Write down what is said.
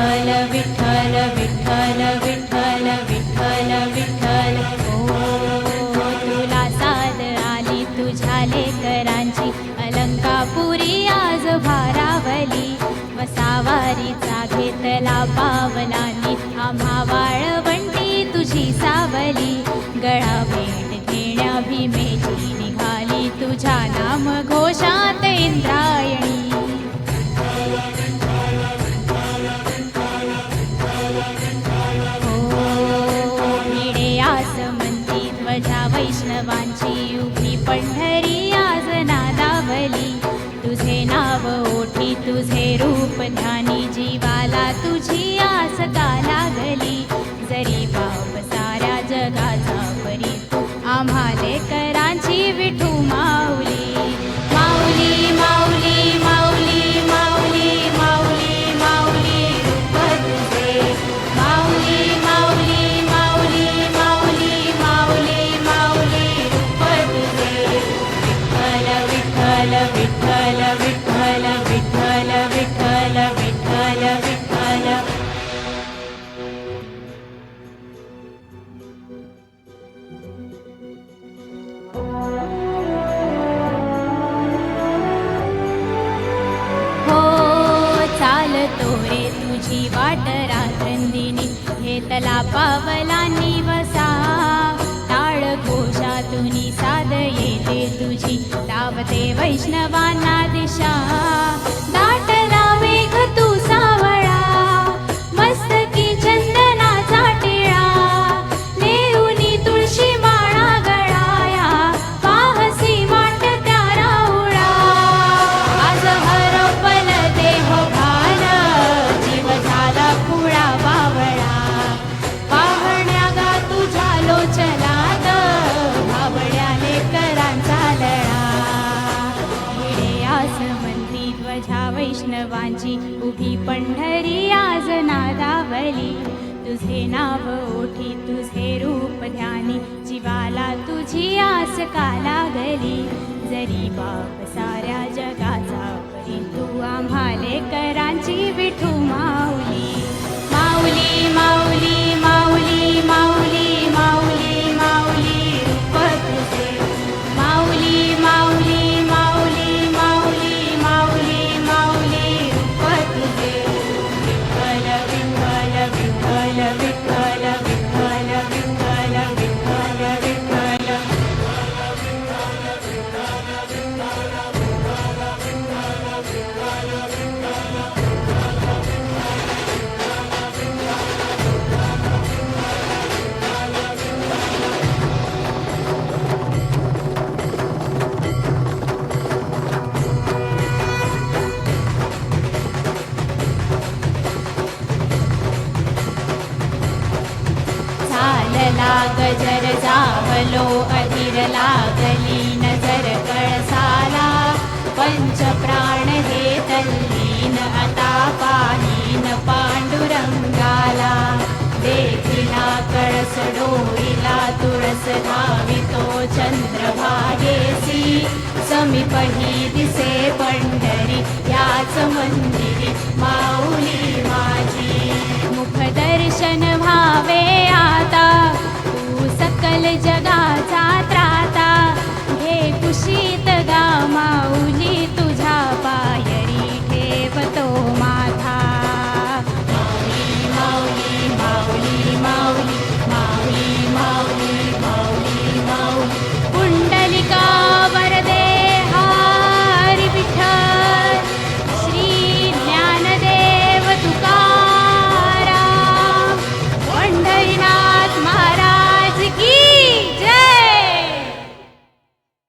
विठ्ठल विठ्ठल विठ्ठल विठ्ठल विठ्ठल ओ तुला साद आली तुझ्या लेकरांची. अलंकापुरी आज भारावली. वसावारीचा घेतला पावलांनी. आम्हा वाळवंटी तुझी सावली. गळा भेट घेण्या भीमेची निघाली. तुझ्या नाम घोषात इंद्रा तुझी वाट रात्रंदिनी घेतला पावलांनी वसा टाळ घोषातून साध येते तुझी लावते वैष्णवांना दिशा. वैष्णवांची उभी पंढरी आज नादावली. तुझे नाव ओठी तुझे रूप ध्यानी. जीवाला तुझी आस का लागली जरी बाप साऱ्या चालला गजर जावलो अधीर लागली नजर कळसाला पंच प्राण हे तल्लीन आता पाहीन पांडुरंगाला देखिला कळस डोईला तुळस धावितो चंद्रभागेसी समीपही दिसे पंढरी याच मंदिरी माऊली माझी मुखदर्शन